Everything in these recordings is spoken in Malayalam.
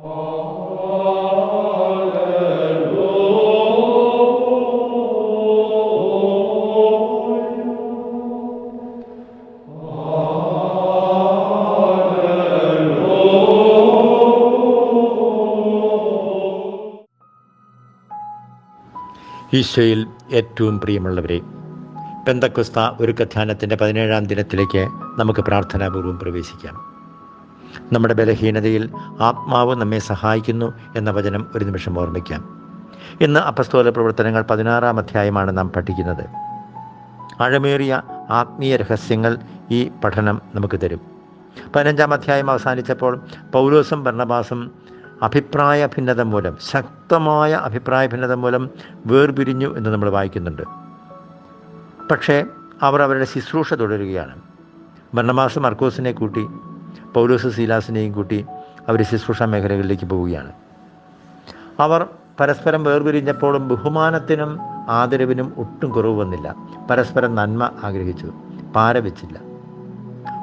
ഈശോയിൽ ഏറ്റവും പ്രിയമുള്ളവരെ പെന്തക്കുസ്ത ഒരു കഥാനത്തിന്റെ പതിനേഴാം ദിനത്തിലേക്ക് നമുക്ക് പ്രാർത്ഥനാപൂർവം പ്രവേശിക്കാം. നമ്മുടെ ബലഹീനതയിൽ ആത്മാവ് നമ്മെ സഹായിക്കുന്നു എന്ന വചനം ഒരു നിമിഷം ഓർമ്മിക്കാം. ഇന്ന് അപസ്തോല പ്രവർത്തനങ്ങൾ പതിനാറാം അധ്യായമാണ് നാം പഠിക്കുന്നത്. ആഴമേറിയ ആത്മീയ രഹസ്യങ്ങൾ ഈ പഠനം നമുക്ക് തരും. പതിനഞ്ചാം അധ്യായം അവസാനിച്ചപ്പോൾ പൗലോസും ഭരണബാസും അഭിപ്രായ ഭിന്നത മൂലം ശക്തമായ അഭിപ്രായ ഭിന്നത മൂലം വേർപിരിഞ്ഞു എന്ന് നമ്മൾ വായിക്കുന്നുണ്ട്. പക്ഷേ അവർ അവരുടെ ശുശ്രൂഷ തുടരുകയാണ്. ഭരണമാസം മർക്കോസിനെ കൂട്ടി പൗലോസ് സീലാസിനെയും കൂട്ടി അവർ ശുശ്രൂഷ മേഖലകളിലേക്ക് പോവുകയാണ്. അവർ പരസ്പരം വേർപിരിഞ്ഞപ്പോഴും ബഹുമാനത്തിനും ആദരവിനും ഒട്ടും കുറവ് വന്നില്ല. പരസ്പരം നന്മ ആഗ്രഹിച്ചു. പാരവച്ചില്ല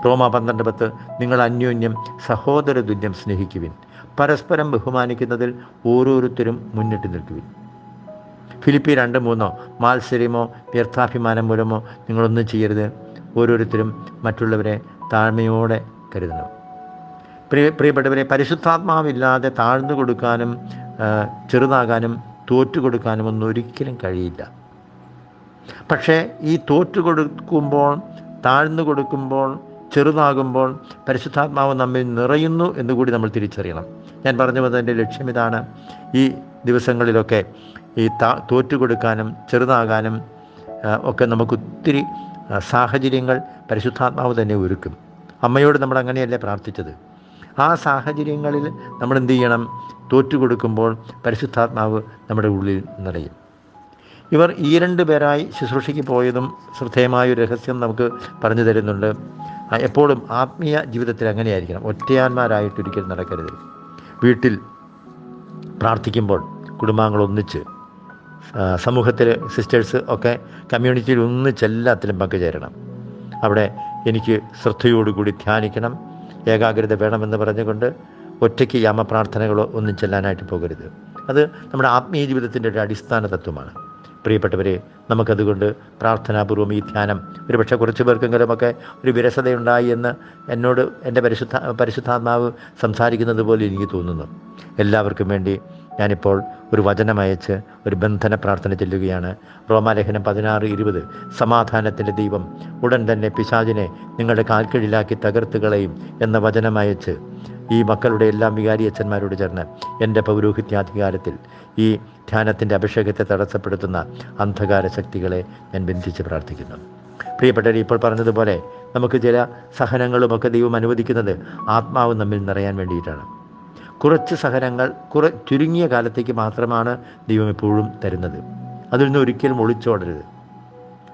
റോമ പന്ത്രണ്ട് പത്ത് നിങ്ങൾ അന്യോന്യം സഹോദര തുല്യം സ്നേഹിക്കുവിൻ. പരസ്പരം ബഹുമാനിക്കുന്നതിൽ ഓരോരുത്തരും മുന്നിട്ട് നിൽക്കുവിൻ. ഫിലിപ്പി രണ്ട് മൂന്നോ മാത്സര്യമോ വ്യർത്ഥാഭിമാനം മൂലമോ നിങ്ങളൊന്നും ചെയ്യരുത്. ഓരോരുത്തരും മറ്റുള്ളവരെ താഴ്മയോടെ കരുതണം. പ്രിയ പ്രിയപ്പെട്ടവരെ പരിശുദ്ധാത്മാവില്ലാതെ താഴ്ന്നു കൊടുക്കാനും ചെറുതാകാനും തോറ്റു കൊടുക്കാനും ഒന്നും ഒരിക്കലും കഴിയില്ല. പക്ഷേ ഈ തോറ്റു കൊടുക്കുമ്പോൾ താഴ്ന്നു കൊടുക്കുമ്പോൾ ചെറുതാകുമ്പോൾ പരിശുദ്ധാത്മാവ് നമ്മിൽ നിറയുന്നു എന്നുകൂടി നമ്മൾ തിരിച്ചറിയണം. ഞാൻ പറഞ്ഞു വന്നതിന്റെ ലക്ഷ്യം ഇതാണ്. ഈ ദിവസങ്ങളിലൊക്കെ ഈ താ തോറ്റു കൊടുക്കാനും ചെറുതാകാനും ഒക്കെ നമുക്ക് ഒത്തിരി സാഹചര്യങ്ങൾ പരിശുദ്ധാത്മാവ് തന്നെ ഒരുക്കും. അമ്മയോട് നമ്മൾ അങ്ങനെയല്ലേ പ്രാർത്ഥിച്ചത്? ആ സാഹചര്യങ്ങളിൽ നമ്മൾ എന്ത് ചെയ്യണം തോറ്റുകൊടുക്കുമ്പോൾ പരിശുദ്ധാത്മാവ് നമ്മുടെ ഉള്ളിൽ നിറയും. ഇവർ ഈ രണ്ട് പേരായി ശുശ്രൂഷയ്ക്ക് പോയതും ശ്രദ്ധേയമായ ഒരു രഹസ്യം നമുക്ക് പറഞ്ഞു തരുന്നുണ്ട്. എപ്പോഴും ആത്മീയ ജീവിതത്തിൽ അങ്ങനെയായിരിക്കണം. ഒറ്റയാന്മാരായിട്ട് ഒരിക്കലും നടക്കരുത്. വീട്ടിൽ പ്രാർത്ഥിക്കുമ്പോൾ കുടുംബാംഗങ്ങൾ ഒന്നിച്ച് സമൂഹത്തിൽ സിസ്റ്റേഴ്സ് ഒക്കെ കമ്മ്യൂണിറ്റിയിൽ ഒന്നിച്ച് എല്ലാത്തിലും പങ്കുചേരണം. അവിടെ എനിക്ക് ശ്രദ്ധയോടുകൂടി ധ്യാനിക്കണം. ഏകാഗ്രത വേണമെന്ന് പറഞ്ഞുകൊണ്ട് ഒറ്റയ്ക്ക് യാമപ്രാർത്ഥനകളോ ഒന്നും ചെല്ലാനായിട്ട് പോകരുത്. അത് നമ്മുടെ ആത്മീയ ജീവിതത്തിന്റെ ഒരു അടിസ്ഥാന തത്വമാണ്. പ്രിയപ്പെട്ടവരെ നമുക്കതുകൊണ്ട് പ്രാർത്ഥനാപൂർവം ഈ ധ്യാനം ഒരുപക്ഷെ കുറച്ച് പേർക്കെങ്കിലുമൊക്കെ ഒരു വിരസതയുണ്ടായി എന്ന് എന്നോട് എന്റെ പരിശുദ്ധ പരിശുദ്ധാത്മാവ് സംസാരിക്കുന്നത് പോലെ എനിക്ക് തോന്നുന്നു. എല്ലാവർക്കും വേണ്ടി ഞാനിപ്പോൾ ഒരു വചനമയച്ച് ഒരു ബന്ധന പ്രാർത്ഥന ചെല്ലുകയാണ്. റോമാലേഖനം പതിനാറ് ഇരുപത്. സമാധാനത്തിന്റെ ദൈവം ഉടൻ തന്നെ പിശാചിനെ നിങ്ങളുടെ കാൽക്കീഴിലാക്കി തകർത്ത് കളയും എന്ന വചനമയച്ച് ഈ മക്കളുടെ എല്ലാം വികാരി അച്ഛന്മാരോട് ചേർന്ന് എന്റെ പൗരോഹിത്യാധികാരത്തിൽ ഈ ധ്യാനത്തിന്റെ അഭിഷേകത്തെ തടസ്സപ്പെടുത്തുന്ന അന്ധകാര ശക്തികളെ ഞാൻ ബന്ധിച്ച് പ്രാർത്ഥിക്കുന്നു. പ്രിയപ്പെട്ടവർ ഇപ്പോൾ പറഞ്ഞതുപോലെ നമുക്ക് ചില സഹനങ്ങളുമൊക്കെ ദൈവം അനുവദിക്കുന്നത് ആത്മാവ് നമ്മിൽ നിറയാൻ വേണ്ടിയിട്ടാണ്. കുറച്ച് സഹനങ്ങൾ കുറ ചുരുങ്ങിയ കാലത്തേക്ക് മാത്രമാണ് ദൈവം എപ്പോഴും തരുന്നത്. അതിൽ നിന്ന് ഒരിക്കലും ഒളിച്ചോടരുത്.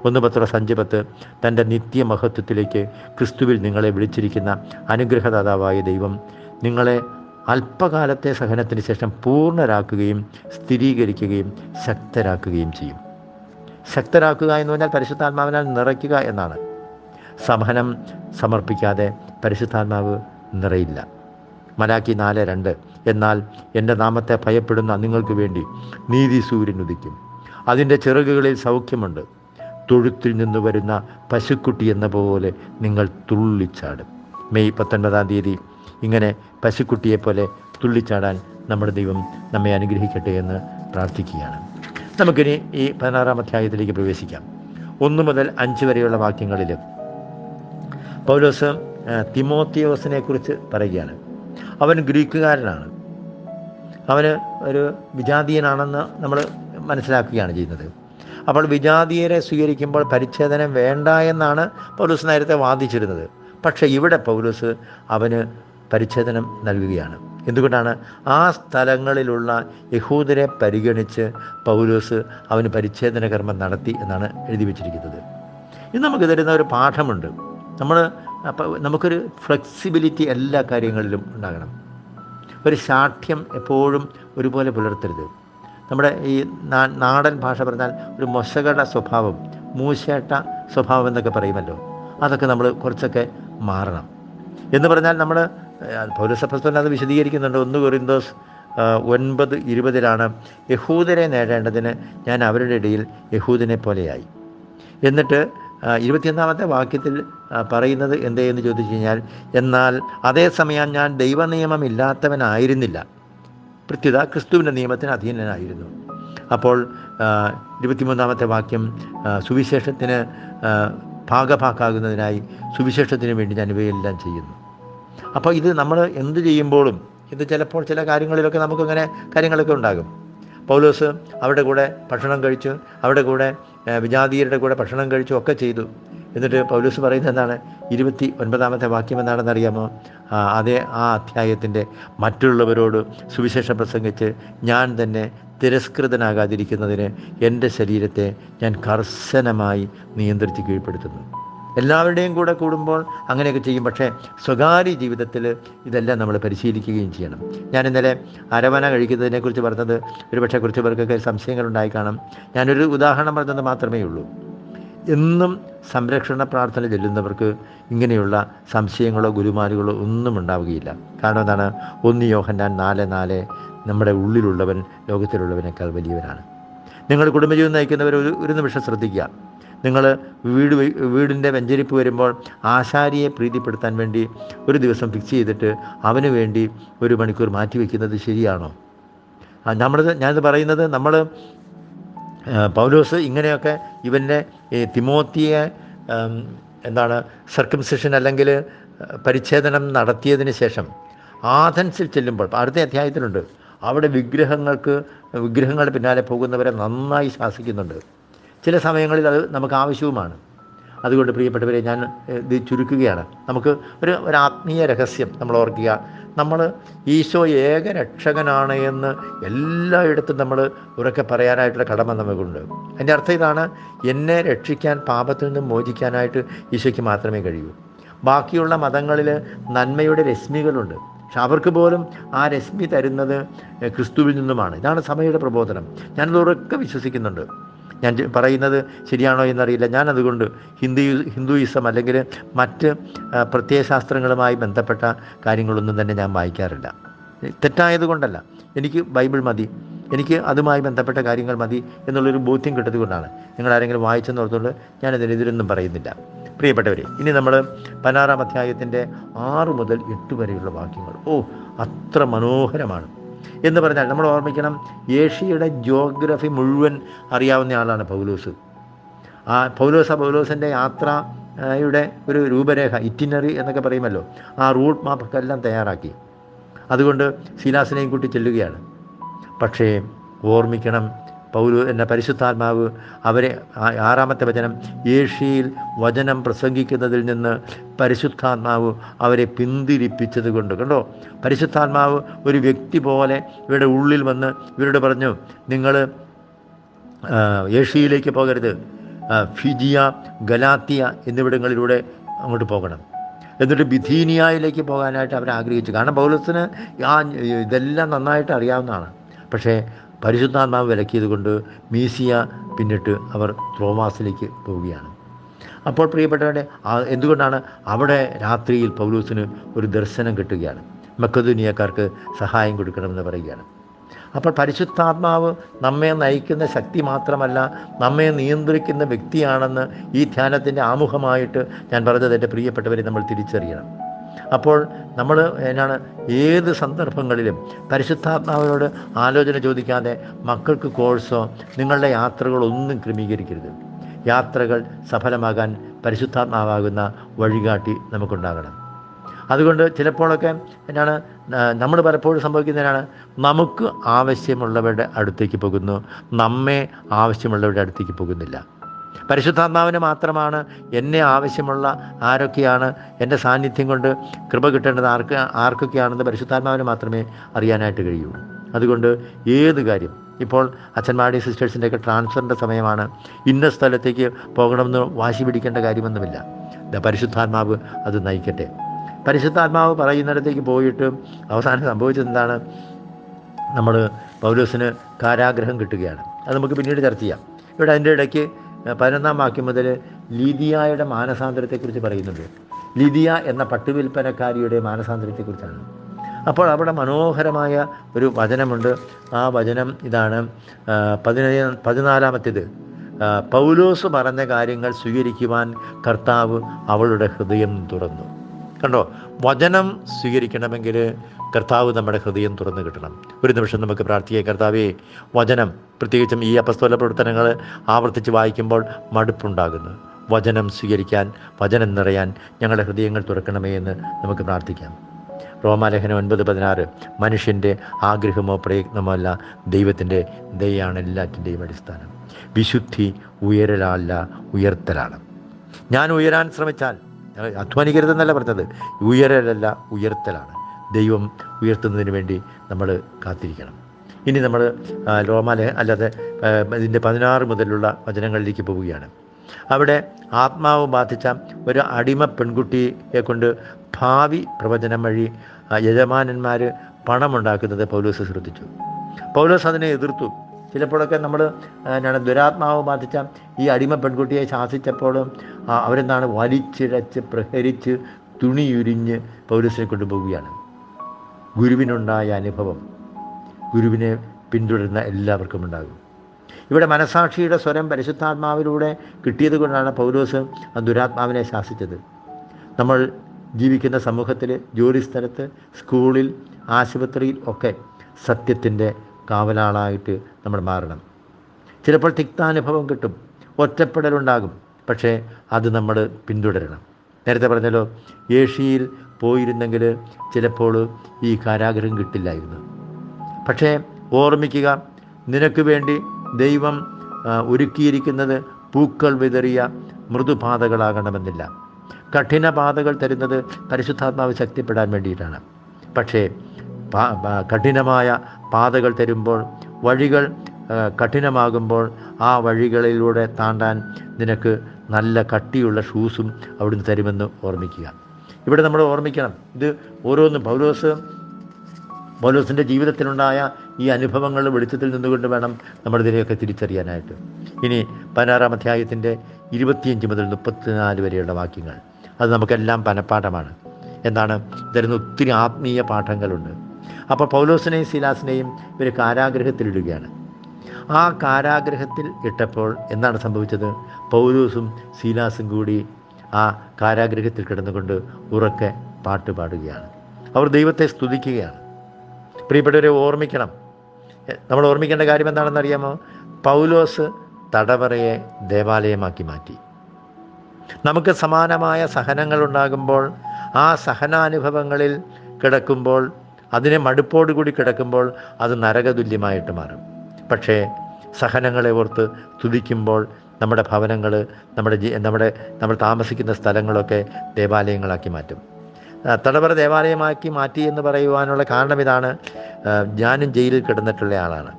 ഒന്ന് പത്ര സഞ്ചപത്ത് പത്ത് തന്റെ നിത്യമഹത്വത്തിലേക്ക് ക്രിസ്തുവിൽ നിങ്ങളെ വിളിച്ചിരിക്കുന്ന അനുഗ്രഹദാതാവായ ദൈവം നിങ്ങളെ അല്പകാലത്തെ സഹനത്തിന് ശേഷം പൂർണരാക്കുകയും സ്ഥിരീകരിക്കുകയും ശക്തരാക്കുകയും ചെയ്യും. ശക്തരാക്കുക എന്ന് പറഞ്ഞാൽ പരിശുദ്ധാത്മാവിനാൽ നിറയ്ക്കുക എന്നാണ്. സഹനം സമർപ്പിക്കാതെ പരിശുദ്ധാത്മാവ് നിറയില്ല. മലാക്കി നാല് രണ്ട്. എന്നാൽ എന്റെ നാമത്തെ ഭയപ്പെടുന്ന നിങ്ങൾക്ക് വേണ്ടി നീതി സൂര്യൻ ഉദിക്കും. അതിന്റെ ചിറകുകളിൽ സൗഖ്യമുണ്ട്. തൊഴുത്തിൽ നിന്ന് വരുന്ന പശുക്കുട്ടി എന്ന പോലെ നിങ്ങൾ തുള്ളിച്ചാടും. മെയ് പത്തൊൻപതാം തീയതി ഇങ്ങനെ പശുക്കുട്ടിയെപ്പോലെ തുള്ളിച്ചാടാൻ നമ്മുടെ ദൈവം നമ്മെ അനുഗ്രഹിക്കട്ടെ എന്ന് പ്രാർത്ഥിക്കുകയാണ്. നമുക്കിനി ഈ പതിനാറാം അധ്യായത്തിലേക്ക് പ്രവേശിക്കാം. ഒന്ന് മുതൽ അഞ്ച് വരെയുള്ള വാക്യങ്ങളിൽ പൗലോസ് തിമോത്തിയോസിനെ കുറിച്ച് പറയുകയാണ്. അവൻ ഗ്രീക്കുകാരനാണ്. അവന് ഒരു വിജാതീയനാണെന്ന് നമ്മൾ മനസ്സിലാക്കുകയാണ് ചെയ്യുന്നത്. അപ്പോൾ വിജാതീയരെ സ്വീകരിക്കുമ്പോൾ പരിച്ഛേദനം വേണ്ട എന്നാണ് പൗലൂസ് നേരത്തെ വാദിച്ചിരുന്നത്. പക്ഷേ ഇവിടെ പൗലൂസ് അവന് പരിച്ഛേദനം നൽകുകയാണ്. എന്തുകൊണ്ടാണ്? ആ സ്ഥലങ്ങളിലുള്ള യഹൂദരെ പരിഗണിച്ച് പൗലൂസ് അവന് പരിച്ഛേദന കർമ്മം നടത്തി എന്നാണ് എഴുതി വച്ചിരിക്കുന്നത്. ഇന്ന് നമുക്ക് തരുന്ന ഒരു പാഠമുണ്ട്. നമ്മൾ അപ്പോൾ നമുക്കൊരു ഫ്ലെക്സിബിലിറ്റി എല്ലാ കാര്യങ്ങളിലും ഉണ്ടാകണം. ഒരു ശാഠ്യം എപ്പോഴും ഒരുപോലെ പുലർത്തരുത്. നമ്മുടെ ഈ നാടൻ ഭാഷ പറഞ്ഞാൽ ഒരു മൊശകട സ്വഭാവം മൂശേട്ട സ്വഭാവം എന്നൊക്കെ പറയുമല്ലോ. അതൊക്കെ നമ്മൾ കുറച്ചൊക്കെ മാറണം. എന്ന് പറഞ്ഞാൽ നമ്മൾ പൗരസഭസ്ഥൻ അത് വിശദീകരിക്കുന്നുണ്ട്. ഒന്ന് കൊറിന്തോസ് ഒൻപത് ഇരുപതിലാണ് യഹൂദരെ നേടേണ്ടതിന് ഞാൻ അവരുടെ ഇടയിൽ യഹൂദിനെ പോലെയായി. എന്നിട്ട് ഇരുപത്തിയൊന്നാമത്തെ വാക്യത്തിൽ പറയുന്നത് എന്തേ എന്ന് ചോദിച്ചു കഴിഞ്ഞാൽ എന്നാൽ അതേസമയം ഞാൻ ദൈവനിയമമില്ലാത്തവനായിരുന്നില്ല. പ്രത്യുത ക്രിസ്തുവിന്റെ നിയമത്തിന് അധീനനായിരുന്നു. അപ്പോൾ ഇരുപത്തിമൂന്നാമത്തെ വാക്യം സുവിശേഷത്തിന് ഭാഗഭാക്കാകുന്നതിനായി സുവിശേഷത്തിന് വേണ്ടി ഞാൻ ഇവയെല്ലാം ചെയ്യുന്നു. അപ്പോൾ ഇത് നമ്മൾ എന്ത് ചെയ്യുമ്പോഴും ഇത് ചിലപ്പോൾ ചില കാര്യങ്ങളിലൊക്കെ നമുക്കിങ്ങനെ കാര്യങ്ങളൊക്കെ ഉണ്ടാകും. പൗലോസ് അവരുടെ കൂടെ ഭക്ഷണം കഴിച്ചു അവരുടെ കൂടെ വിജാതീയരുടെ കൂടെ ഭക്ഷണം കഴിച്ചു ഒക്കെ ചെയ്തു. എന്നിട്ട് പൗലൂസ് പറയുന്നത് എന്താണ്? ഇരുപത്തി ഒൻപതാമത്തെ വാക്യം എന്താണെന്ന് അറിയാമോ അതേ ആ അധ്യായത്തിന്റെ മറ്റുള്ളവരോട് സുവിശേഷം പ്രസംഗിച്ച് ഞാൻ തന്നെ തിരസ്കൃതനാകാതിരിക്കുന്നതിന് എന്റെ ശരീരത്തെ ഞാൻ കർശനമായി നിയന്ത്രിച്ച് കീഴ്പ്പെടുത്തുന്നു. എല്ലാവരുടെയും കൂടെ കൂടുമ്പോൾ അങ്ങനെയൊക്കെ ചെയ്യും. പക്ഷേ സ്വകാര്യ ജീവിതത്തിൽ ഇതെല്ലാം നമ്മൾ പരിശീലിക്കുകയും ചെയ്യണം. ഞാൻ ഇന്നലെ അരവന കഴിക്കുന്നതിനെക്കുറിച്ച് പറഞ്ഞത് ഒരു പക്ഷേ കുറച്ച് പേർക്കൊക്കെ സംശയങ്ങളുണ്ടായി കാണും. ഞാനൊരു ഉദാഹരണം പറഞ്ഞത് മാത്രമേ ഉള്ളൂ. എന്നും സംരക്ഷണ പ്രാർത്ഥന ചെല്ലുന്നവർക്ക് ഇങ്ങനെയുള്ള സംശയങ്ങളോ ഗുരുമാരുകളോ ഒന്നും ഉണ്ടാവുകയില്ല. കാരണം എന്താണ്? ഒന്ന് യോഹന്നാൻ നാല് നാല് നമ്മുടെ ഉള്ളിലുള്ളവൻ ലോകത്തിലുള്ളവനേക്കാൾ വലിയവനാണ്. നിങ്ങൾ കുടുംബജീവിതം നയിക്കുന്നവർ ഒരു ഒരു നിമിഷം ശ്രദ്ധിക്കുക. നിങ്ങൾ വീട് വീടിന്റെ വെഞ്ചരിപ്പ് വരുമ്പോൾ ആശാരിയെ പ്രീതിപ്പെടുത്താൻ വേണ്ടി ഒരു ദിവസം ഫിക്സ് ചെയ്തിട്ട് അവന് വേണ്ടി ഒരു മണിക്കൂർ മാറ്റി വയ്ക്കുന്നത് ശരിയാണോ? നമ്മൾ ഞാനിത് പറയുന്നത് നമ്മൾ പൗലോസ് ഇങ്ങനെയൊക്കെ ഇവന്റെ തിമോത്തിയെ എന്താണ് സർക്കംസിഷൻ അല്ലെങ്കിൽ പരിച്ഛേദനം നടത്തിയതിന് ശേഷം ആഥൻസിൽ ചെല്ലുമ്പോൾ അടുത്ത അധ്യായത്തിലുണ്ട് അവിടെ വിഗ്രഹങ്ങൾക്ക് വിഗ്രഹങ്ങളുടെ പിന്നാലെ പോകുന്നവരെ നന്നായി ശാസിക്കുന്നുണ്ട്. ചില സമയങ്ങളിൽ അത് നമുക്ക് ആവശ്യവുമാണ്. അതുകൊണ്ട് പ്രിയപ്പെട്ടവരെ ഞാൻ ഇത് ചുരുക്കുകയാണ്. നമുക്ക് ഒരു ഒരു ആത്മീയ രഹസ്യം നമ്മൾ ഓർക്കുക. നമ്മൾ ഈശോ ഏക രക്ഷകനാണ് എന്ന് എല്ലായിടത്തും നമ്മൾ ഉറക്കെ പറയാനായിട്ടുള്ള കടമ നമുക്കുണ്ട്. അതിന്റെ അർത്ഥം ഇതാണ് എന്നെ രക്ഷിക്കാൻ പാപത്തിൽ നിന്നും മോചിക്കാനായിട്ട് ഈശോയ്ക്ക് മാത്രമേ കഴിയൂ. ബാക്കിയുള്ള മതങ്ങളിൽ നന്മയുടെ രശ്മികളുണ്ട്. പക്ഷെ അവർക്ക് പോലും ആ രശ്മി തരുന്നത് ക്രിസ്തുവിൽ നിന്നുമാണ്. ഇതാണ് സഭയുടെ പ്രബോധനം. ഞാനത് ഉറക്കെ വിശ്വസിക്കുന്നുണ്ട്. ഞാൻ പറയുന്നത് ശരിയാണോ എന്നറിയില്ല. ഞാൻ അതുകൊണ്ട് ഹിന്ദു ഹിന്ദുയിസം അല്ലെങ്കിൽ മറ്റ് പ്രത്യയശാസ്ത്രങ്ങളുമായി ബന്ധപ്പെട്ട കാര്യങ്ങളൊന്നും തന്നെ ഞാൻ വായിക്കാറില്ല. തെറ്റായതുകൊണ്ടല്ല എനിക്ക് ബൈബിൾ മതി. എനിക്ക് അതുമായി ബന്ധപ്പെട്ട കാര്യങ്ങൾ മതി എന്നുള്ളൊരു ബോധ്യം കിട്ടത് കൊണ്ടാണ്. നിങ്ങൾ ആരെങ്കിലും വായിച്ചെന്ന് ഓർത്തുകൊണ്ട് ഞാനതിനെതിരൊന്നും പറയുന്നില്ല. പ്രിയപ്പെട്ടവരെ ഇനി നമ്മൾ പതിനാറാം അധ്യായത്തിന്റെ ആറ് മുതൽ എട്ട് വരെയുള്ള വാക്യങ്ങൾ. ഓ അത്ര മനോഹരമാണ്. എന്ന് പറഞ്ഞാൽ നമ്മൾ ഓർമ്മിക്കണം ഏഷ്യയുടെ ജോഗ്രഫി മുഴുവൻ അറിയാവുന്ന ആളാണ് പൗലോസ്. ആ പൗലോസ പൗലോസിന്റെ യാത്രയുടെ ഒരു രൂപരേഖ ഇറ്റിനറി എന്നൊക്കെ പറയുമല്ലോ ആ റൂട്ട് മാപ്പൊക്കെ എല്ലാം തയ്യാറാക്കി. അതുകൊണ്ട് ശീലാസിനെയും കൂട്ടി ചെല്ലുകയാണ്. പക്ഷേ ഓർമ്മിക്കണം പൗലു എന്ന പരിശുദ്ധാത്മാവ് അവരെ ആറാമത്തെ വചനം ഏഷ്യയിൽ വചനം പ്രസംഗിക്കുന്നതിൽ നിന്ന് പരിശുദ്ധാത്മാവ് അവരെ പിന്തിരിപ്പിച്ചത് കൊണ്ട്. കണ്ടോ? പരിശുദ്ധാത്മാവ് ഒരു വ്യക്തി പോലെ ഇവരുടെ ഉള്ളിൽ വന്ന് ഇവരോട് പറഞ്ഞു നിങ്ങൾ ഏഷ്യയിലേക്ക് പോകരുത്. ഫിജിയ ഗലാത്തിയ എന്നിവിടങ്ങളിലൂടെ അങ്ങോട്ട് പോകണം. എന്നിട്ട് ബിഥീനിയയിലേക്ക് പോകാനായിട്ട് അവർ ആഗ്രഹിച്ചു കാരണം പൗലസിന് ആ ഇതെല്ലാം നന്നായിട്ട് അറിയാവുന്നതാണ്. പക്ഷേ പരിശുദ്ധാത്മാവ് വിലക്കിയത് കൊണ്ട് മീസിയ പിന്നിട്ട് അവർ ത്രോമാസിലേക്ക് പോവുകയാണ്. അപ്പോൾ പ്രിയപ്പെട്ടവരെ എന്തുകൊണ്ടാണ് അവിടെ രാത്രിയിൽ പൗലൂസിന് ഒരു ദർശനം കിട്ടുകയാണ്? മക്കദുനിയക്കാർക്ക് സഹായം കൊടുക്കണമെന്ന് പറയുകയാണ്. അപ്പോൾ പരിശുദ്ധാത്മാവ് നമ്മെ നയിക്കുന്ന ശക്തി മാത്രമല്ല നമ്മെ നിയന്ത്രിക്കുന്ന വ്യക്തിയാണെന്ന് ഈ ധ്യാനത്തിന്റെ ആമുഖമായിട്ട് ഞാൻ പറഞ്ഞത് എന്റെ പ്രിയപ്പെട്ടവരെ നമ്മൾ തിരിച്ചറിയണം. അപ്പോൾ നമ്മൾ എന്നാണ് ഏത് സന്ദർഭങ്ങളിലും പരിശുദ്ധാത്മാവിനോട് ആലോചന ചോദിക്കാതെ മക്കൾക്ക് കോഴ്സോ നിങ്ങളുടെ യാത്രകളൊന്നും ക്രമീകരിക്കരുത്. യാത്രകൾ സഫലമാകാൻ പരിശുദ്ധാത്മാവാകുന്ന വഴികാട്ടി നമുക്കുണ്ടാകണം. അതുകൊണ്ട് ചിലപ്പോഴൊക്കെ എന്നാണ് നമ്മൾ പലപ്പോഴും സംഭവിക്കുന്നതിനാണ് നമുക്ക് ആവശ്യമുള്ളവരുടെ അടുത്തേക്ക് പോകുന്നു നമ്മെ ആവശ്യമുള്ളവരുടെ അടുത്തേക്ക് പോകുന്നില്ല. പരിശുദ്ധാത്മാവിന് മാത്രമാണ് എന്നെ ആവശ്യമുള്ള ആരൊക്കെയാണ് എന്റെ സാന്നിധ്യം കൊണ്ട് കൃപ കിട്ടേണ്ടത് ആർക്ക് ആർക്കൊക്കെയാണെന്ന് പരിശുദ്ധാത്മാവിന് മാത്രമേ അറിയാനായിട്ട് കഴിയൂ. അതുകൊണ്ട് ഏത് കാര്യം? ഇപ്പോൾ അച്ഛന്മാരുടെ സിസ്റ്റേഴ്സിന്റെയൊക്കെ ട്രാൻസ്ഫറിന്റെ സമയമാണ്. ഇന്ന സ്ഥലത്തേക്ക് പോകണമെന്ന് വാശി പിടിക്കേണ്ട കാര്യമൊന്നുമില്ല. പരിശുദ്ധാത്മാവ് അത് നയിക്കട്ടെ. പരിശുദ്ധാത്മാവ് പറയുന്നിടത്തേക്ക് പോയിട്ട് അവസാനം സംഭവിച്ചത് എന്താണ്? നമ്മൾ പൗലോസിന് കാരാഗ്രഹം കിട്ടുകയാണ്. അത് നമുക്ക് പിന്നീട് ചർച്ച ചെയ്യാം. ഇവിടെ അതിന്റെ ഇടയ്ക്ക് പതിനൊന്നാം വാക്യം മുതൽ ലീദിയായുടെ മാനസാന്തരത്തെക്കുറിച്ച് പറയുന്നുണ്ട്. ലിദിയ എന്ന പട്ടുവിൽപ്പനക്കാരിയുടെ മാനസാന്തരത്തെക്കുറിച്ചാണ്. അപ്പോൾ അവിടെ മനോഹരമായ ഒരു വചനമുണ്ട്. ആ വചനം ഇതാണ് പതിനേഴ് പതിനാലാമത്തേത്. പൗലോസ് പറഞ്ഞ കാര്യങ്ങൾ സ്വീകരിക്കുവാൻ കർത്താവ് അവളുടെ ഹൃദയം തുറന്നു. കണ്ടോ? വചനം സ്വീകരിക്കണമെങ്കിൽ കർത്താവ് നമ്മുടെ ഹൃദയം തുറന്നു കിട്ടണം. ഒരു നിമിഷം നമുക്ക് പ്രാർത്ഥിക്കാം. കർത്താവേ വചനം പ്രത്യേകിച്ചും ഈ അപസ്തോല പ്രവർത്തനങ്ങൾ ആവർത്തിച്ച് വായിക്കുമ്പോൾ മടുപ്പുണ്ടാകുന്നു. വചനം സ്വീകരിക്കാൻ വചനം നിറയാൻ ഞങ്ങളുടെ ഹൃദയങ്ങൾ തുറക്കണമേ എന്ന് നമുക്ക് പ്രാർത്ഥിക്കാം. റോമാലേഖനം ഒൻപത് പതിനാറ് മനുഷ്യന്റെ ആഗ്രഹമോ പ്രയത്നമോ അല്ല ദൈവത്തിന്റെ ദയാണ് എല്ലാറ്റിന്റെയും അടിസ്ഥാനം. വിശുദ്ധി ഉയരലല്ല ഉയർത്തലാണ് ഞാൻ ഉയരാൻ ശ്രമിച്ചാൽ അധ്വാനിക്കരുതെന്നല്ല പറഞ്ഞത് ഉയരലല്ല ഉയർത്തലാണ്. ദൈവം ഉയർത്തുന്നതിന് വേണ്ടി നമ്മൾ കാത്തിരിക്കണം. ഇനി നമ്മൾ റോമാലെ അല്ലാതെ ഇതിന്റെ പതിനാറ് മുതലുള്ള വചനങ്ങളിലേക്ക് പോവുകയാണ്. അവിടെ ആത്മാവ് ബാധിച്ച ഒരു അടിമ പെൺകുട്ടിയെ കൊണ്ട് ഭാവി പ്രവചനം വഴി യജമാനന്മാർ പണമുണ്ടാക്കുന്നത് പൗലോസ് ശ്രദ്ധിച്ചു. പൗലോസ് അതിനെ എതിർത്തു. ചിലപ്പോഴൊക്കെ നമ്മൾ എന്താണ് ദുരാത്മാവ് ബാധിച്ച ഈ അടിമ പെൺകുട്ടിയെ ശാസിച്ചപ്പോഴും അവരെന്താണ് വലിച്ചിഴച്ച് പ്രഹരിച്ച് തുണിയുരിഞ്ഞ് പൗലോസിനെ കൊണ്ടുപോവുകയാണ്. ഗുരുവിനുണ്ടായ അനുഭവം ഗുരുവിനെ പിന്തുടരുന്ന എല്ലാവർക്കും ഉണ്ടാകും. ഇവിടെ മനസാക്ഷിയുടെ സ്വരം പരിശുദ്ധാത്മാവിലൂടെ കിട്ടിയത് കൊണ്ടാണ് പൗലോസ് ആ ദുരാത്മാവിനെ ശാസിച്ചത്. നമ്മൾ ജീവിക്കുന്ന സമൂഹത്തിൽ ജോലിസ്ഥലത്ത് സ്കൂളിൽ ആശുപത്രിയിൽ ഒക്കെ സത്യത്തിന്റെ കാവലാളായിട്ട് നമ്മൾ മാറണം. ചിലപ്പോൾ തിക്താനുഭവം കിട്ടും ഒറ്റപ്പെടലുണ്ടാകും പക്ഷേ അത് നമ്മൾ പിന്തുടരണം. നേരത്തെ പറഞ്ഞല്ലോ ഏഷ്യയിൽ പോയിരുന്നെങ്കിൽ ചിലപ്പോൾ ഈ കാരാഗ്രഹം കിട്ടില്ലായിരുന്നു. പക്ഷേ ഓർമ്മിക്കുക നിനക്ക് വേണ്ടി ദൈവം ഒരുക്കിയിരിക്കുന്നത് പൂക്കൾ വിതറിയ മൃദുപാതകളാകണമെന്നില്ല. കഠിന പാതകൾ തരുന്നത് പരിശുദ്ധാത്മാവ് ശക്തിപ്പെടാൻ വേണ്ടിയിട്ടാണ്. പക്ഷേ കഠിനമായ പാതകൾ തരുമ്പോൾ വഴികൾ കഠിനമാകുമ്പോൾ ആ വഴികളിലൂടെ താണ്ടാൻ നിനക്ക് നല്ല കട്ടിയുള്ള ഷൂസും അവിടുന്ന് തരുമെന്ന് ഓർമ്മിക്കുക. ഇവിടെ നമ്മൾ ഓർമ്മിക്കണം ഇത് ഓരോന്നും പൗലോസ് പൗലോസിന്റെ ജീവിതത്തിലുണ്ടായ ഈ അനുഭവങ്ങളുടെ വെളിച്ചത്തിൽ നിന്നുകൊണ്ട് വേണം നമ്മൾ ഇതിനെയൊക്കെ തിരിച്ചറിയാനായിട്ട്. ഇനി പതിനാറാം അധ്യായത്തിന്റെ ഇരുപത്തിയഞ്ച് മുതൽ മുപ്പത്തിനാല് വരെയുള്ള വാക്യങ്ങൾ. അത് നമുക്കെല്ലാം പനപ്പാഠമാണ്. എന്താണ്? ഇതായിരുന്നു ഒത്തിരി ആത്മീയ പാഠങ്ങളുണ്ട്. അപ്പോൾ പൗലോസിനെയും ശീലാസിനെയും ഇവർ കാരാഗ്രഹത്തിലിടുകയാണ്. ആ കാരാഗ്രഹത്തിൽ ഇട്ടപ്പോൾ എന്താണ് സംഭവിച്ചത്? പൗലോസും ശീലാസും കൂടി ആ കാരാഗ്രഹത്തിൽ കിടന്നുകൊണ്ട് ഉറക്കെ പാട്ട് പാടുകയാണ്. അവർ ദൈവത്തെ സ്തുതിക്കുകയാണ്. പ്രിയപ്പെട്ടവരെ ഓർമ്മിക്കണം. നമ്മൾ ഓർമ്മിക്കേണ്ട കാര്യം എന്താണെന്ന് അറിയാമോ? പൗലോസ് തടവറയെ ദേവാലയമാക്കി മാറ്റി. നമുക്ക് സമാനമായ സഹനങ്ങൾ ഉണ്ടാകുമ്പോൾ ആ സഹനാനുഭവങ്ങളിൽ കിടക്കുമ്പോൾ അതിനെ മടുപ്പോടുകൂടി കിടക്കുമ്പോൾ അത് നരകതുല്യമായിട്ട് മാറും. പക്ഷേ സഹനങ്ങളെ ഓർത്ത് തുതിക്കുമ്പോൾ നമ്മുടെ ഭവനങ്ങൾ നമ്മുടെ നമ്മുടെ നമ്മൾ താമസിക്കുന്ന സ്ഥലങ്ങളൊക്കെ ദേവാലയങ്ങളാക്കി മാറ്റും. തടവറ ദേവാലയമാക്കി മാറ്റി എന്ന് പറയുവാനുള്ള കാരണം ഇതാണ് ഞാനും ജയിലിൽ കിടന്നിട്ടുള്ള ആളാണ്.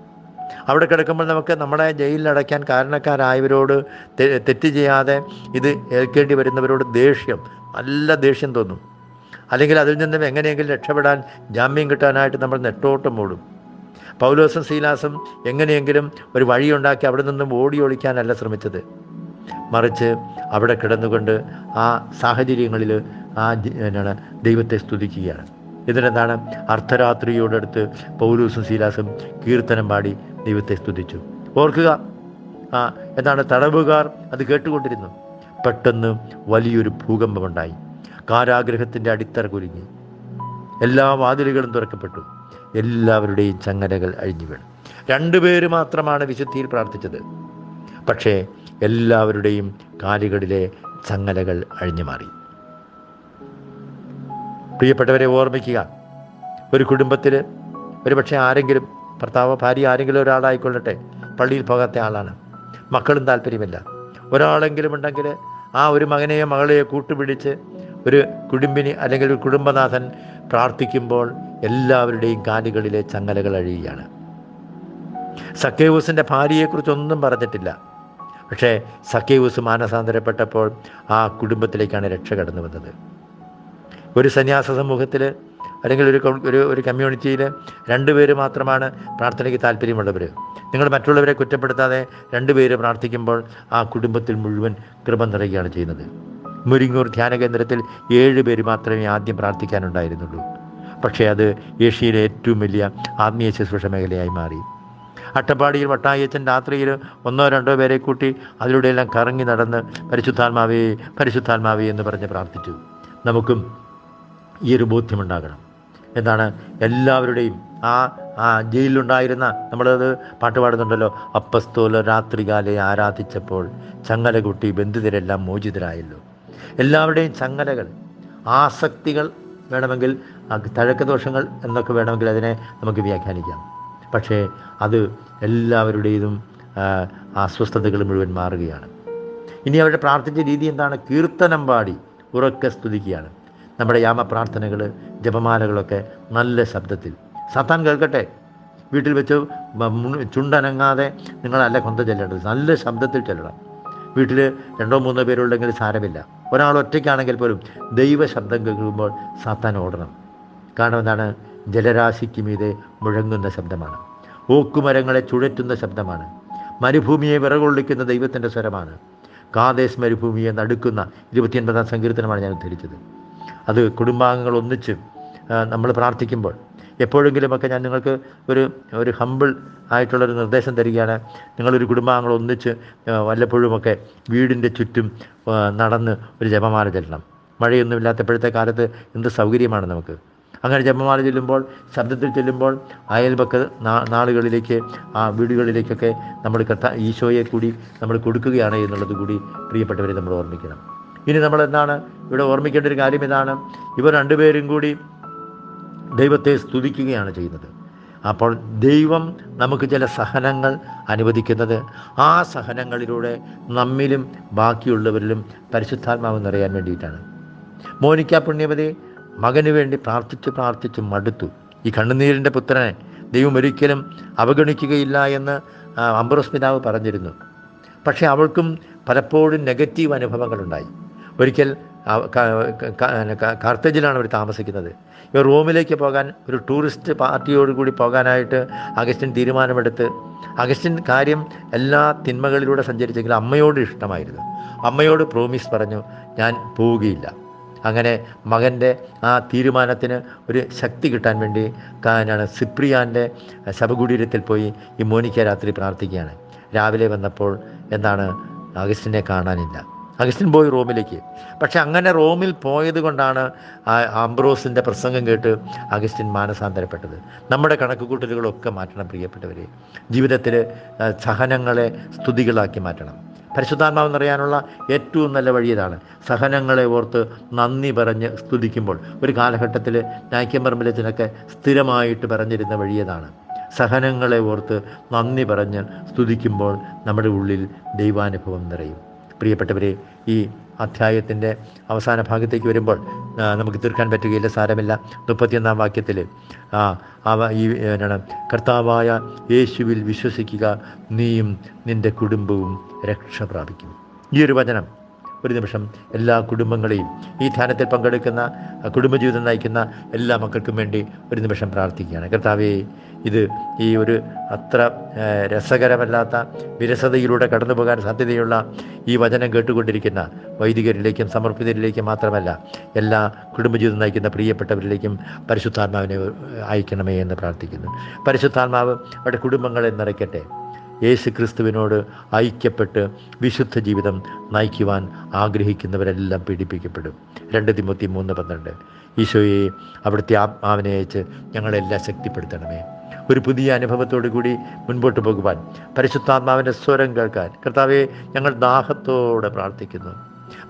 അവിടെ കിടക്കുമ്പോൾ നമുക്ക് നമ്മളെ ജയിലിൽ അടയ്ക്കാൻ കാരണക്കാരായവരോട് തെറ്റ് ചെയ്യാതെ ഇത് ഏൽക്കേണ്ടി വരുന്നവരോട് ദേഷ്യം നല്ല ദേഷ്യം തോന്നും. അല്ലെങ്കിൽ അതിൽ നിന്നും എങ്ങനെയെങ്കിലും രക്ഷപ്പെടാൻ ജാമ്യം കിട്ടാനായിട്ട് നമ്മൾ നെട്ടോട്ടം ഓടും പൗലോസും സീലാസും എങ്ങനെയെങ്കിലും ഒരു വഴിയുണ്ടാക്കി അവിടെ നിന്നും ഓടി ഒളിക്കാനല്ല ശ്രമിച്ചത്. മറിച്ച് അവിടെ കിടന്നുകൊണ്ട് ആ സാഹചര്യങ്ങളിൽ ആ എന്നാണ് ദൈവത്തെ സ്തുതിക്കുകയാണ്. ഇതിനെന്താണ് അർദ്ധരാത്രിയോടടുത്ത് പൗലൂസും സീലാസും കീർത്തനം പാടി ദൈവത്തെ സ്തുതിച്ചു. ഓർക്കുക ആ എന്താണ് തടവുകാർ അത് കേട്ടുകൊണ്ടിരുന്നു. പെട്ടെന്ന് വലിയൊരു ഭൂകമ്പമുണ്ടായി. കാരാഗ്രഹത്തിന്റെ അടിത്തറ കുരുങ്ങി എല്ലാ വാതിലുകളും തുറക്കപ്പെട്ടു. എല്ലാവരുടെയും ചങ്ങലകൾ അഴിഞ്ഞു വീണു. രണ്ടുപേര് മാത്രമാണ് വിശുദ്ധിയിൽ പ്രാർത്ഥിച്ചത്. പക്ഷേ എല്ലാവരുടെയും കാലുകളിലെ ചങ്ങലകൾ അഴിഞ്ഞു മാറി. പ്രിയപ്പെട്ടവരെ ഓർമ്മിക്കുക ഒരു കുടുംബത്തിൽ ഒരു പക്ഷേ ആരെങ്കിലും ഭർത്താവ് ഭാര്യ ആരെങ്കിലും ഒരാളായിക്കൊള്ളട്ടെ പള്ളിയിൽ പോകാത്ത ആളാണ്. മക്കളും താല്പര്യമില്ല. ഒരാളെങ്കിലും ഉണ്ടെങ്കിൽ ആ ഒരു മകനെയോ മകളെയോ കൂട്ടുപിടിച്ച് ഒരു കുടുംബിനി അല്ലെങ്കിൽ ഒരു കുടുംബനാഥൻ പ്രാർത്ഥിക്കുമ്പോൾ എല്ലാവരുടെയും കാലുകളിലെ ചങ്ങലകൾ അഴിയുകയാണ്. സക്കേവൂസിന്റെ ഭാര്യയെക്കുറിച്ചൊന്നും പറഞ്ഞിട്ടില്ല. പക്ഷേ സക്കേവൂസ് മാനസാന്തരപ്പെട്ടപ്പോൾ ആ കുടുംബത്തിലേക്കാണ് രക്ഷ കടന്നു വന്നത്. ഒരു സന്യാസ സമൂഹത്തിൽ അല്ലെങ്കിൽ ഒരു ഒരു ഒരു കമ്മ്യൂണിറ്റിയിൽ രണ്ടുപേര് മാത്രമാണ് പ്രാർത്ഥനയ്ക്ക് താല്പര്യമുള്ളവർ നിങ്ങൾ മറ്റുള്ളവരെ കുറ്റപ്പെടുത്താതെ രണ്ടുപേര് പ്രാർത്ഥിക്കുമ്പോൾ ആ കുടുംബത്തിൽ മുഴുവൻ കൃപ നിറയുകയാണ് ചെയ്യുന്നത്. മുരിങ്ങൂർ ധ്യാന കേന്ദ്രത്തിൽ ഏഴ് പേര് മാത്രമേ ആദ്യം പ്രാർത്ഥിക്കാനുണ്ടായിരുന്നുള്ളൂ. പക്ഷേ അത് ഏഷ്യയിലെ ഏറ്റവും വലിയ ആത്മീയ ശുശ്രൂഷ മേഖലയായി മാറി. അട്ടപ്പാടിയിൽ വട്ടായച്ചൻ രാത്രിയിൽ ഒന്നോ രണ്ടോ പേരെ കൂട്ടി അതിലൂടെയെല്ലാം കറങ്ങി നടന്ന് പരിശുദ്ധാത്മാവേ പരിശുദ്ധാത്മാവേ എന്ന് പറഞ്ഞ് പ്രാർത്ഥിച്ചു. നമുക്കും ഈ ഒരു ബോധ്യമുണ്ടാകണം. എന്താണ്? എല്ലാവരുടെയും ആ ആ ജയിലിലുണ്ടായിരുന്ന നമ്മളത് പാട്ട് പാടുന്നുണ്ടല്ലോ അപ്പസ്തോല രാത്രികാലെ ആരാധിച്ചപ്പോൾ ചങ്ങല കുട്ടി ബന്ധിതരെല്ലാം മോചിതരായല്ലോ. എല്ലാവരുടെയും ചങ്ങലകൾ ആസക്തികൾ വേണമെങ്കിൽ ദോഷങ്ങൾ എന്നൊക്കെ വേണമെങ്കിൽ അതിനെ നമുക്ക് വ്യാഖ്യാനിക്കാം. പക്ഷേ അത് എല്ലാവരുടേതും അസ്വസ്ഥതകൾ മുഴുവൻ മാറുകയാണ്. ഇനി അവരുടെ പ്രാർത്ഥിച്ച രീതി എന്താണ്? കീർത്തനം പാടി ഉറക്കെ സ്തുതിക്കുകയാണ്. നമ്മുടെ യാമ പ്രാർത്ഥനകൾ ജപമാലകളൊക്കെ നല്ല ശബ്ദത്തിൽ. സത്താൻ കേൾക്കട്ടെ? വീട്ടിൽ വെച്ച് ചുണ്ടനങ്ങാതെ നിങ്ങളല്ല കൊന്ത ചെല്ലേണ്ടത്. നല്ല ശബ്ദത്തിൽ ചെല്ലണം. വീട്ടിൽ രണ്ടോ മൂന്നോ പേരുള്ളെങ്കിൽ സാരമില്ല. ഒരാൾ ഒറ്റയ്ക്കാണെങ്കിൽ പോലും ദൈവശബ്ദം കേൾക്കുമ്പോൾ സാത്താൻ ഓടണം. കാരണം എന്താണ്? ജലരാശിക്ക് മീതെ മുഴങ്ങുന്ന ശബ്ദമാണ്. ഓക്കുമരങ്ങളെ ചുഴറ്റുന്ന ശബ്ദമാണ്. മരുഭൂമിയെ വിറകൊള്ളിക്കുന്ന ദൈവത്തിന്റെ സ്വരമാണ്. കാതേശ് മരുഭൂമിയെ നടുക്കുന്ന ഇരുപത്തിയൊൻപതാം സങ്കീർത്തനമാണ് ഞാൻ ഉദ്ധരിച്ചത്. അത് കുടുംബാംഗങ്ങൾ ഒന്നിച്ച് നമ്മൾ പ്രാർത്ഥിക്കുമ്പോൾ എപ്പോഴെങ്കിലുമൊക്കെ ഞാൻ നിങ്ങൾക്ക് ഒരു ഒരു ഹമ്പിൾ ആയിട്ടുള്ളൊരു നിർദ്ദേശം തരികയാണ്. നിങ്ങളൊരു കുടുംബാംഗങ്ങൾ ഒന്നിച്ച് വല്ലപ്പോഴുമൊക്കെ വീടിന്റെ ചുറ്റും നടന്ന് ഒരു ജപമാല ചെല്ലണം. മഴയൊന്നുമില്ലാത്തപ്പോഴത്തെ കാലത്ത് എന്ത് സൗകര്യമാണ് നമുക്ക്? അങ്ങനെ ജപമാല ചെല്ലുമ്പോൾ ശബ്ദത്തിൽ ചെല്ലുമ്പോൾ അയൽപക്ക നാളുകളിലേക്ക് ആ വീടുകളിലേക്കൊക്കെ നമ്മൾ കർത്ത ഈശോയെ കൂടി നമ്മൾ കൊടുക്കുകയാണ് എന്നുള്ളത് കൂടി പ്രിയപ്പെട്ടവരെ നമ്മൾ ഓർമ്മിക്കണം. ഇനി നമ്മൾ എന്താണ് ഇവിടെ ഓർമ്മിക്കേണ്ട ഒരു കാര്യം ഇതാണ്. ഇവർ രണ്ടുപേരും കൂടി ദൈവത്തെ സ്തുതിക്കുകയാണ് ചെയ്യുന്നത്. അപ്പോൾ ദൈവം നമുക്ക് ചില സഹനങ്ങൾ അനുവദിക്കുന്നത് ആ സഹനങ്ങളിലൂടെ നമ്മിലും ബാക്കിയുള്ളവരിലും പരിശുദ്ധാത്മാവ് നിറയാൻ വേണ്ടിയിട്ടാണ്. മോനിക്ക പുണ്യവതി മകന് വേണ്ടി പ്രാർത്ഥിച്ച് പ്രാർത്ഥിച്ച് മടുത്തു. ഈ കണ്ണുനീരിന്റെ പുത്രനെ ദൈവം ഒരിക്കലും അവഗണിക്കുകയില്ല എന്ന് ആ, അംബ്രോസ് പിതാവ് പറഞ്ഞിരുന്നു. പക്ഷേ അവൾക്കും പലപ്പോഴും നെഗറ്റീവ് അനുഭവങ്ങളുണ്ടായി. ഒരിക്കൽ കാർത്തേജിലാണ് അവർ താമസിക്കുന്നത്. റോമിലേക്ക് പോകാൻ ഒരു ടൂറിസ്റ്റ് പാർട്ടിയോടുകൂടി പോകാനായിട്ട് അഗസ്റ്റിൻ തീരുമാനമെടുത്ത് അഗസ്റ്റിൻ കാര്യം എല്ലാ തിന്മകളിലൂടെ സഞ്ചരിച്ചെങ്കിലും അമ്മയോട് ഇഷ്ടമായിരുന്നു. അമ്മയോട് പ്രോമിസ് പറഞ്ഞു ഞാൻ പോവുകയില്ല. അങ്ങനെ മകന്റെ ആ തീരുമാനത്തിന് ഒരു ശക്തി കിട്ടാൻ വേണ്ടി കാനാണ് സിപ്രിയാന്റെ ശവകുടീരത്തിൽ പോയി ഈ മോനിക്ക രാത്രി പ്രാർത്ഥിക്കുകയാണ്. രാവിലെ വന്നപ്പോൾ എന്താണ് അഗസ്റ്റിനെ കാണാനില്ല. അഗസ്റ്റിൻ പോയി റോമിലേക്ക്. പക്ഷെ അങ്ങനെ റോമിൽ പോയത് കൊണ്ടാണ് ആംബ്രോസിന്റെ പ്രസംഗം കേട്ട് അഗസ്റ്റിൻ മാനസാന്തരപ്പെട്ടത്. നമ്മുടെ കണക്കുകൂട്ടലുകളൊക്കെ മാറ്റണം പ്രിയപ്പെട്ടവരെ. ജീവിതത്തിൽ സഹനങ്ങളെ സ്തുതികളാക്കി മാറ്റണം. പരിശുദ്ധാത്മാവെന്നറിയാനുള്ള ഏറ്റവും നല്ല വഴി ഇതാണ്. സഹനങ്ങളെ ഓർത്ത് നന്ദി പറഞ്ഞ് സ്തുതിക്കുമ്പോൾ ഒരു കാലഘട്ടത്തിൽ നായ്ക്കമ്പറമ്പിലച്ചനൊക്കെ സ്ഥിരമായിട്ട് പറഞ്ഞിരുന്ന വഴിയതാണ് സഹനങ്ങളെ ഓർത്ത് നന്ദി പറഞ്ഞ് സ്തുതിക്കുമ്പോൾ നമ്മുടെ ഉള്ളിൽ ദൈവാനുഭവം നിറയും. പ്രിയപ്പെട്ടവരെ ഈ അധ്യായത്തിന്റെ അവസാന ഭാഗത്തേക്ക് വരുമ്പോൾ നമുക്ക് തീർക്കാൻ പറ്റുകയില്ല സാരമില്ല. മുപ്പത്തിയൊന്നാം വാക്യത്തിൽ അവ ഈ എന്നാണ് കർത്താവായ യേശുവിൽ വിശ്വസിക്കുക നീയും നിന്റെ കുടുംബവും രക്ഷ പ്രാപിക്കും ഈ ഒരു വചനം ഒരു നിമിഷം എല്ലാ കുടുംബങ്ങളെയും ഈ ധ്യാനത്തിൽ പങ്കെടുക്കുന്ന കുടുംബജീവിതം നയിക്കുന്ന എല്ലാ മക്കൾക്കും വേണ്ടി ഒരു നിമിഷം പ്രാർത്ഥിക്കുകയാണ്. കർത്താവേ ഇത് ഈ ഒരു അത്ര രസകരമല്ലാത്ത വിരസതയിലൂടെ കടന്നു പോകാൻ സാധ്യതയുള്ള ഈ വചനം കേട്ടുകൊണ്ടിരിക്കുന്ന വൈദികരിലേക്കും സമർപ്പിതരിലേക്കും മാത്രമല്ല എല്ലാ കുടുംബജീവിതം നയിക്കുന്ന പ്രിയപ്പെട്ടവരിലേക്കും പരിശുദ്ധാത്മാവിനെ അയക്കണമേ എന്ന് പ്രാർത്ഥിക്കുന്നു. പരിശുദ്ധാത്മാവ് അവരുടെ കുടുംബങ്ങളെ നിറയ്ക്കട്ടെ. യേശു ക്രിസ്തുവിനോട് ഐക്യപ്പെട്ട് വിശുദ്ധ ജീവിതം നയിക്കുവാൻ ആഗ്രഹിക്കുന്നവരെല്ലാം പീഡിപ്പിക്കപ്പെടും. രണ്ട് തിമുത്തി മൂന്ന് പന്ത്രണ്ട്. ഈശോയെ അവിടുത്തെ ആത്മാവിനെ അയച്ച് ഞങ്ങളെല്ലാം ശക്തിപ്പെടുത്തണമേ. ഒരു പുതിയ അനുഭവത്തോടു കൂടി മുൻപോട്ട് പോകുവാൻ പരിശുദ്ധാത്മാവിന്റെ സ്വരം കേൾക്കാൻ. കർത്താവെ ഞങ്ങൾ ദാഹത്തോടെ പ്രാർത്ഥിക്കുന്നു.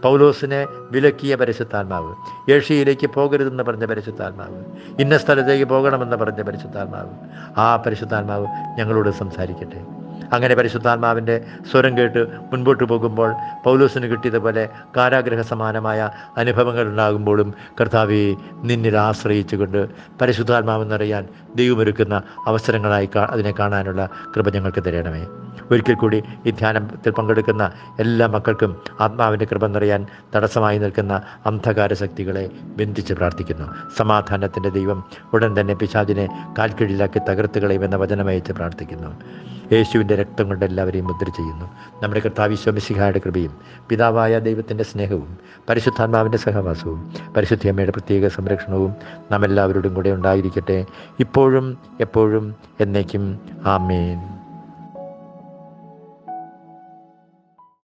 പൗലോസിനെ വിലക്കിയ പരിശുദ്ധാത്മാവ് ഏഷ്യയിലേക്ക് പോകരുതെന്ന് പറഞ്ഞ പരിശുദ്ധാത്മാവ് ഇന്ന സ്ഥലത്തേക്ക് പോകണമെന്ന് പറഞ്ഞ പരിശുദ്ധാത്മാവ് ആ പരിശുദ്ധാത്മാവ് ഞങ്ങളോട് സംസാരിക്കട്ടെ. അങ്ങനെ പരിശുദ്ധാത്മാവിന്റെ സ്വരം കേട്ട് മുൻപോട്ട് പോകുമ്പോൾ പൗലോസിന് കിട്ടിയതുപോലെ കാരാഗ്രഹ സമാനമായ അനുഭവങ്ങൾ ഉണ്ടാകുമ്പോഴും കർത്താവെ നിന്നിൽ ആശ്രയിച്ചുകൊണ്ട് പരിശുദ്ധാത്മാവെന്നറിയാൻ ദൈവമൊരുക്കുന്ന അവസരങ്ങളായി അതിനെ കാണാനുള്ള കൃപ ഞങ്ങൾക്ക് തരണമേ. ഒരിക്കൽ കൂടി ഈ ധ്യാനത്തിൽ പങ്കെടുക്കുന്ന എല്ലാ മക്കൾക്കും ആത്മാവിന്റെ കൃപ നിറയാൻ തടസ്സമായി നിൽക്കുന്ന അന്ധകാര ശക്തികളെ ബന്ധിച്ച് പ്രാർത്ഥിക്കുന്നു. സമാധാനത്തിന്റെ ദൈവം ഉടൻ തന്നെ പിശാചിനെ കാൽക്കീഴിലാക്കി തകർത്ത് കളയുമെന്ന വചനമയച്ച് പ്രാർത്ഥിക്കുന്നു. യേശുവിൻ ക്രിസ്തുവിന്റെ രക്തം കൊണ്ട് എല്ലാവരെയും മുദ്ര ചെയ്യുന്നു. നമ്മുടെ കർത്താവ് ശോമിശിഹായുടെ കൃപയും പിതാവായ ദൈവത്തിന്റെ സ്നേഹവും പരിശുദ്ധാത്മാവിന്റെ സഹവാസവും പരിശുദ്ധിയമ്മയുടെ പ്രത്യേക സംരക്ഷണവും നാം എല്ലാവരോടും കൂടെ ഉണ്ടായിരിക്കട്ടെ. ഇപ്പോഴും എപ്പോഴും എന്നേക്കും. ആമേൻ.